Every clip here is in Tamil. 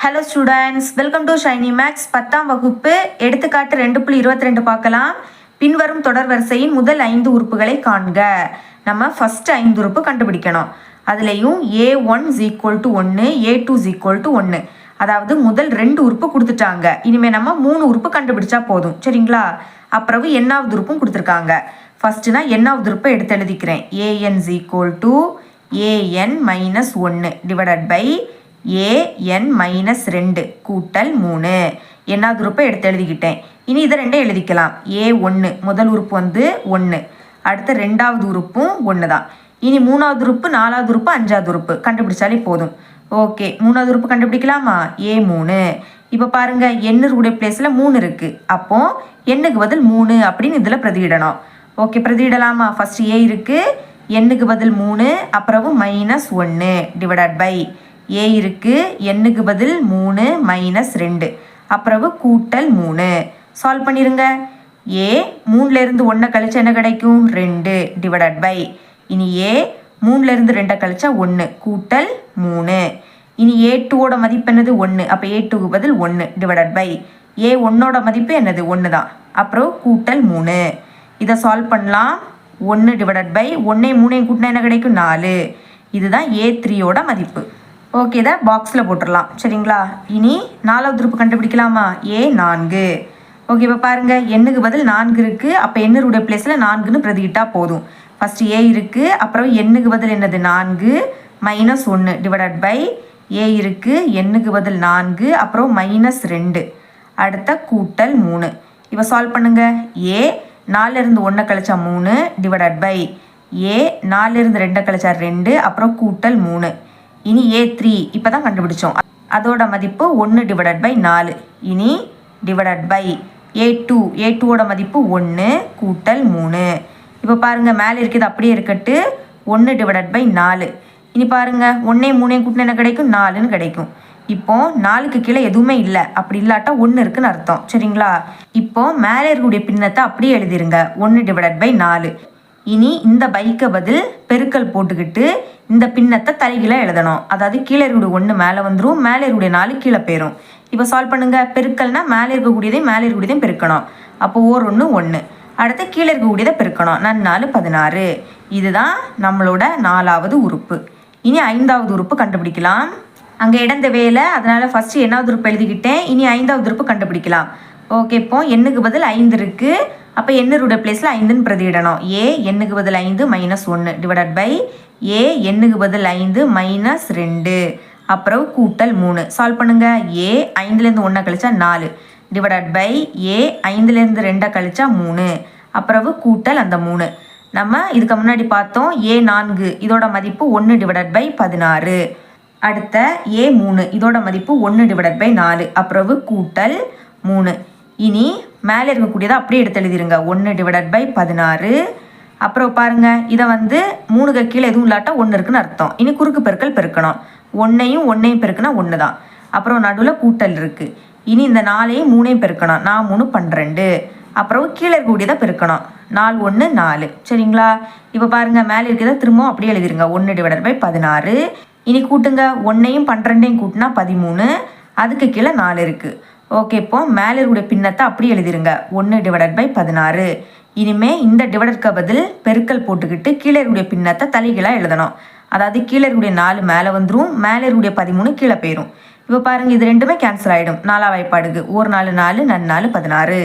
Hello students welcome to Shiny Max பத்தாம் வகுப்பு. எடுத்துக்காட்டு ரெண்டு புள்ளி இருபத்தி ரெண்டு பார்க்கலாம். பின்வரும் தொடர் வரிசையின் முதல் ஐந்து உறுப்புகளை காண்க. நம்ம ஃபர்ஸ்ட் ஐந்து உறுப்பு கண்டுபிடிக்கணும். அதுலேயும் ஏ ஒன் ஈக்குவல் டு ஒன்று ஏ டூ ஈக்குவல் டு ஒன்று அதாவது முதல் ரெண்டு உறுப்பு கொடுத்துட்டாங்க. இனிமேல் நம்ம மூணு உறுப்பு கண்டுபிடிச்சா போதும். சரிங்களா? அப்புறவு என்னாவது உறுப்பும் கொடுத்துருக்காங்க. ஃபர்ஸ்ட் நான் என்னாவது உறுப்பை எடுத்து எழுதிக்கிறேன். A n equal to a n minus ஒன்று divided by a n minus ரெண்டு கூட்டல் மூணு. என்ன குரூப்பை எடுத்து எழுதிக்கிட்டேன். இனி இதை ரெண்டே எழுதிக்கலாம். ஏ ஒன்று முதல் உறுப்பு வந்து ஒன்று அடுத்த ரெண்டாவது உறுப்பும் ஒன்று தான் இனி மூணாவது உறுப்பு நாலாவது உறுப்பு அஞ்சாவது உறுப்பு. கண்டுபிடிச்சாலே போதும். ஓகே மூணாவது உறுப்பு கண்டுபிடிக்கலாமா? ஏ மூணு. இப்போ பாருங்க எண்ணூறுடைய பிளேஸில் மூணு இருக்குது அப்போ எண்ணுக்கு பதில் மூணு அப்படின்னு இதில் பிரதியிடணும். ஓகே பிரதியிடலாமா? ஃபஸ்ட்டு ஏ இருக்குது எண்ணுக்கு பதில் மூணு அப்புறம் மைனஸ் ஒன்று டிவைடட் பை ஏ இருக்கு எண்ணுக்கு பதில் மூணு மைனஸ் ரெண்டு. அப்புறம் கூட்டல் மூணு. சால்வ் பண்ணிருங்க. ஏ மூணுலேருந்து ஒன்றை கழிச்சா என்ன கிடைக்கும்? ரெண்டு டிவைடட் பை இனி ஏ மூணுலேருந்து ரெண்டை கழிச்சா ஒன்று கூட்டல் மூணு. இனி ஏ டூவோட மதிப்பு என்னது? ஒன்று அப்போ ஏ டூக்கு பதில் ஒன்று டிவைடட் பை ஏ ஒன்னோட மதிப்பு என்னது? ஒன்று தான் அப்புறம் கூட்டல் மூணு. இதை சால்வ் பண்ணலாம். ஒன்று டிவைடட் பை ஒன்றே மூணையும் கூட்டினா என்ன கிடைக்கும்? நாலு. இதுதான் ஏ த்ரீயோட மதிப்பு. ஓகே இதை பாக்ஸில் போட்டுடலாம் சரிங்களா? இனி நாலாவது உறுப்பு கண்டுபிடிக்கலாமா? ஏ நான்கு. ஓகே இப்போ பாருங்கள் எண்ணுக்கு பதில் நான்கு இருக்குது அப்போ எண்ணருடைய பிளேஸில் நான்குன்னு பிரதிக்கிட்டால் போதும். ஃபஸ்ட்டு ஏ இருக்குது அப்புறம் எண்ணுக்கு பதில் என்னது? நான்கு. மைனஸ் ஒன்று டிவைடட் பை ஏ இருக்குது எண்ணுக்கு பதில் நான்கு? அப்புறம் மைனஸ் ரெண்டு. அடுத்த கூட்டல் மூணு. இப்போ சால்வ் பண்ணுங்கள் ஏ நாலுலேருந்து ஒன்றை கழிச்சா மூணு. டிவைடட் பை ஏ நாலுலேருந்து ரெண்டை கழிச்சா ரெண்டு. அப்புறம் கூட்டல் மூணு. இனி ஏ த்ரீ இப்போ தான் கண்டுபிடிச்சோம். அதோட மதிப்பு ஒன்று டிவைடட் பை நாலு. இனி divided by a two a டூவோட மதிப்பு ஒன்று கூட்டல் மூணு. இப்போ பாருங்கள் மேலே இருக்கிறது அப்படியே இருக்கட்டு. ஒன்று டிவைடட் பை நாலு. இனி பாருங்கள் ஒன்றே மூணே கூட்டின என்ன கிடைக்கும்? நாலுன்னு கிடைக்கும். இப்போது நாலுக்கு கீழே எதுவுமே இல்லை. அப்படி இல்லாட்டா ஒன்று இருக்குன்னு அர்த்தம். சரிங்களா? இப்போது மேலே இருக்கக்கூடிய பின்னத்தை அப்படியே எழுதிருங்க. ஒன்று டிவைடட் பை நாலு. இனி இந்த பைக்கை பதில் பெருக்கல் போட்டுக்கிட்டு இந்த பின்னத்தை தலைகீழாக எழுதணும். அதாவது கீழே இருக்கக்கூடிய ஒன்று மேலே வந்துடும் மேலே இருக்கக்கூடிய நாலு கீழே போயிடும் இப்போ சால்வ் பண்ணுங்க. பெருக்கல்னால் மேலே இருக்கக்கூடியதையும் மேலே இருக்கக்கூடியதையும் பெருக்கணும். அப்போ ஓர் ஒன்று ஒன்று அடுத்து கீழே இருக்கக்கூடியதை பெருக்கணும். நான் நாலு பதினாறு. இதுதான் நம்மளோட நாலாவது உறுப்பு. இனி ஐந்தாவது உறுப்பு கண்டுபிடிக்கலாம். அங்கே இடந்த வேலை அதனால் ஃபஸ்ட்டு என்னாவது உறுப்பு எழுதிக்கிட்டேன். இனி ஐந்தாவது உறுப்பு கண்டுபிடிக்கலாம். ஓகே இப்போ எண்ணுக்கு பதில் ஐந்து இருக்குது அப்போ எண்ணருடைய பிளேஸில் ஐந்துன்னு பிரதியிடணும். ஏ எண்ணுக்கு பதில் ஐந்து மைனஸ் ஒன்று டிவைடட் பை ஏ எண்ணுக்கு பதில் ஐந்து மைனஸ் ரெண்டு. அப்புறம் கூட்டல் மூணு. சால்வ் பண்ணுங்க. ஏ ஐந்துலேருந்து ஒன்றை கழிச்சா நாலு. டிவைடட் பை ஏ ஐந்துலேருந்து ரெண்டை கழிச்சா மூணு. அப்புறவு கூட்டல் அந்த மூணு. நம்ம இதுக்கு முன்னாடி பார்த்தோம். ஏ நான்கு. இதோட மதிப்பு ஒன்று டிவைடட் பை பதினாறு. அடுத்த ஏ மூணு. இதோட மதிப்பு ஒன்று டிவைடட் பை நாலு. அப்புறவு கூட்டல் மூணு. இனி மேலே இருக்கக்கூடியதை அப்படியே எடுத்து எழுதிருங்க. ஒன்று டிவைடட் பை பதினாறு. அப்புறம் பாருங்க இதை வந்து மூணுக்கு கீழே எதுவும் இல்லாட்டா ஒன்று இருக்குன்னு அர்த்தம். இனி குறுக்கு பெருக்கல் பெருக்கணும். ஒன்றையும் ஒன்றையும் பெருக்குனா ஒன்று தான் அப்புறம் நடுவில் கூட்டல் இருக்குது இனி இந்த நாலையும் மூணையும் பெருக்கணும். நான் மூணு பன்னிரெண்டு. அப்புறம் கீழே இருக்கக்கூடியதை பெருக்கணும். நாலு ஒன்று நாலு. சரிங்களா? இப்போ பாருங்கள் மேலே இருக்கிறத திரும்பவும் அப்படியே எழுதிருங்க. ஒன்று டிவைடட் பை பதினாறு. இனி கூட்டுங்க. ஒன்றையும் பன்னிரெண்டையும் கூட்டினா பதிமூணு. அதுக்கு கீழே நாலு இருக்குது ஓகே இப்போ மேலே இருக்கக்கூடிய பின்னத்தை அப்படியே எழுதிருங்க. ஒன்று டிவைடட் பை பதினாறு. இனிமே இந்த டிவைடட்க்கு பதில் பெருக்கல் போட்டுக்கிட்டு கீழே இருக்கக்கூடிய பின்னத்தை தலைகீழாக எழுதணும். அதாவது கீழே இருக்கக்கூடிய நாலு மேலே வந்துடும் மேலே இருக்கக்கூடிய பதிமூணு கீழே போயிடும் இப்போ பாருங்கள் இது ரெண்டுமே கேன்சல் ஆகிடும் நாலா வாய்ப்பாடுக்கு. ஒரு நாலு நாலு நன்னாலு பதினாறு.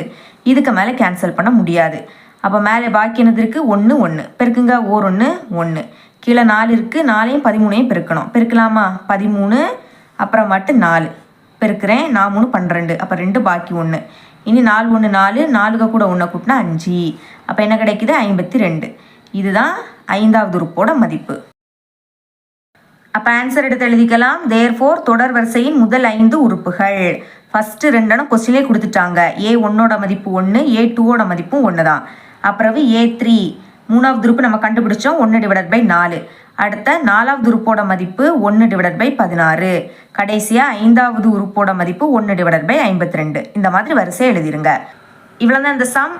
இதுக்கு மேலே கேன்சல் பண்ண முடியாது. அப்போ மேலே பாக்கி என்னது இருக்குது ஒன்று ஒன்று பெருக்குங்க ஓர் ஒன்று ஒன்று கீழே நாலு இருக்குது நாலையும் பதிமூணையும் பெருக்கணும். பெருக்கலாமா? பதிமூணு அப்புறம் மட்டும் நாலு. பெருக்கிறேன் நான் மூணு பன்னிரெண்டு. அப்போ ரெண்டு பாக்கி ஒன்று இனி நாலு ஒன்று நாலு நாலுக கூட ஒன்றை கூட்டினா அஞ்சு. அப்போ என்ன கிடைக்குது? ஐம்பத்தி ரெண்டு. இதுதான் ஐந்தாவது உறுப்போட மதிப்பு. அப்போ ஆன்சர் எடுத்து எழுதிக்கலாம். தேர் ஃபோர் தொடர் வரிசையின் முதல் ஐந்து உறுப்புகள். ஃபஸ்ட்டு ரெண்டெண்ணம் கொஸ்டினே கொடுத்துட்டாங்க. ஏ ஒன்னோட மதிப்பு ஒன்று ஏ டூவோட மதிப்பும் ஒன்று தான் அப்புறம் ஏ த்ரீ மூணாவது உறுப்பு நம்ம கண்டுபிடிச்சோம் ஒன்று டிவைடட் பை நாலு. அடுத்த நாலாவது உறுப்போட மதிப்பு ஒன்று டிவைடட் பை பதினாறு. கடைசியாக ஐந்தாவது உறுப்போட மதிப்பு ஒன்று டிவைடட் பை ஐம்பத்தி ரெண்டு. இந்த மாதிரி வரிசையை எழுதிருங்க. இவ்வளோ தான் இந்த சம்